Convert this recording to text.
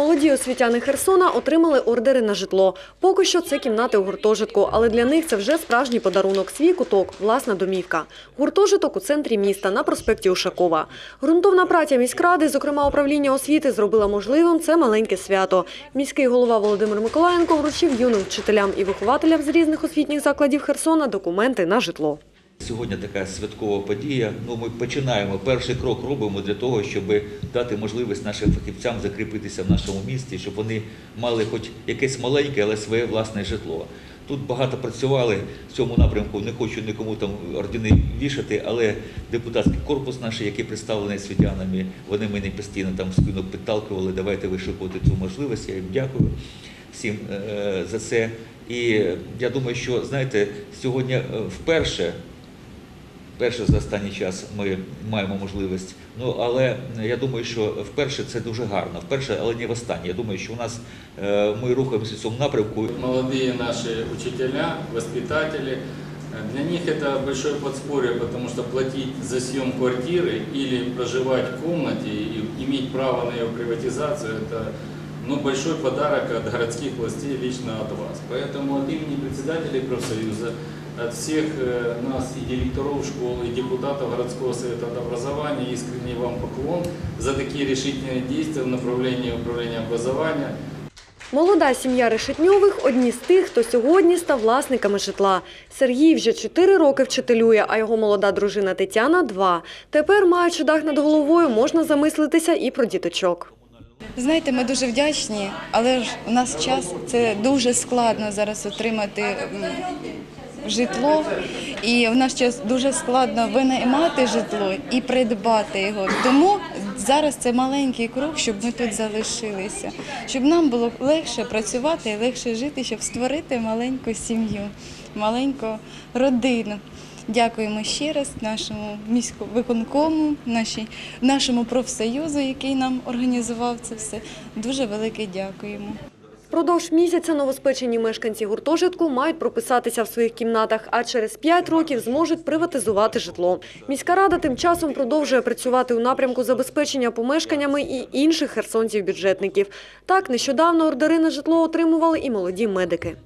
Молоді освітяни Херсона отримали ордери на житло. Поки що це кімнати у гуртожитку, але для них це вже справжній подарунок. Свій куток, власна домівка. Гуртожиток у центрі міста на проспекті Ушакова. Грунтовна праця міськради, зокрема управління освіти, зробила можливим це маленьке свято. Міський голова Володимир Миколаєнко вручив юним вчителям і вихователям з різних освітніх закладів Херсона документи на житло. Сьогодні така святкова подія. Ну, ми починаємо. Перший крок робимо для того, щоб дати можливість нашим фахівцям закріпитися в нашому місті, щоб вони мали хоч якесь маленьке, але своє власне житло. Тут багато працювали в цьому напрямку. Не хочу нікому там ордени вішати, але депутатський корпус наш, який представлений світянами, вони мене постійно там в спину підталкували. Давайте вишукувати цю можливість. Я їм дякую всім е, за це. І я думаю, що знаєте, сьогодні е, вперше Перше за останній час ми маємо можливість. Ну але я думаю, що вперше це дуже гарно. Вперше, але не востаннє. Я думаю, що у нас е, ми рухаємося в цьому напрямку. Молодые наши учителя, воспитатели, э, для них это большое подспорье, потому что платить за съем квартиры или проживать в комнате и иметь право на ее приватизацию, это ну, большой подарок от городских властей лично от вас. Поэтому от имени председателей профсоюза, от всех э, нас и директоров школ, и депутатов городского совета образования искренний вам поклон за такие решительные действия в направлении управления образования. Молода сім'я Решетньових – одні з тих, хто сьогодні став власниками житла. Сергій вже чотири роки вчителює, а його молода дружина Тетяна – два. Тепер, маючи дах над головою, можна замислитися і про діточок. Знаєте, ми дуже вдячні, але ж у нас час це дуже складно зараз отримати житло. І в наш час дуже складно винаймати житло і придбати його. Тому зараз це маленький крок, щоб ми тут залишилися, щоб нам було легше працювати легше жити, щоб створити маленьку сім'ю, маленьку родину. Дякуємо ще раз нашому міському виконкому, нашій, нашому профсоюзу, який нам організував це все. Дуже велике дякуємо. Продовж місяця новоспечені мешканці гуртожитку мають прописатися в своїх кімнатах, а через 5 років зможуть приватизувати житло. Міська рада тим часом продовжує працювати у напрямку забезпечення помешканнями і інших херсонців-бюджетників. Так, нещодавно ордери на житло отримували і молоді медики.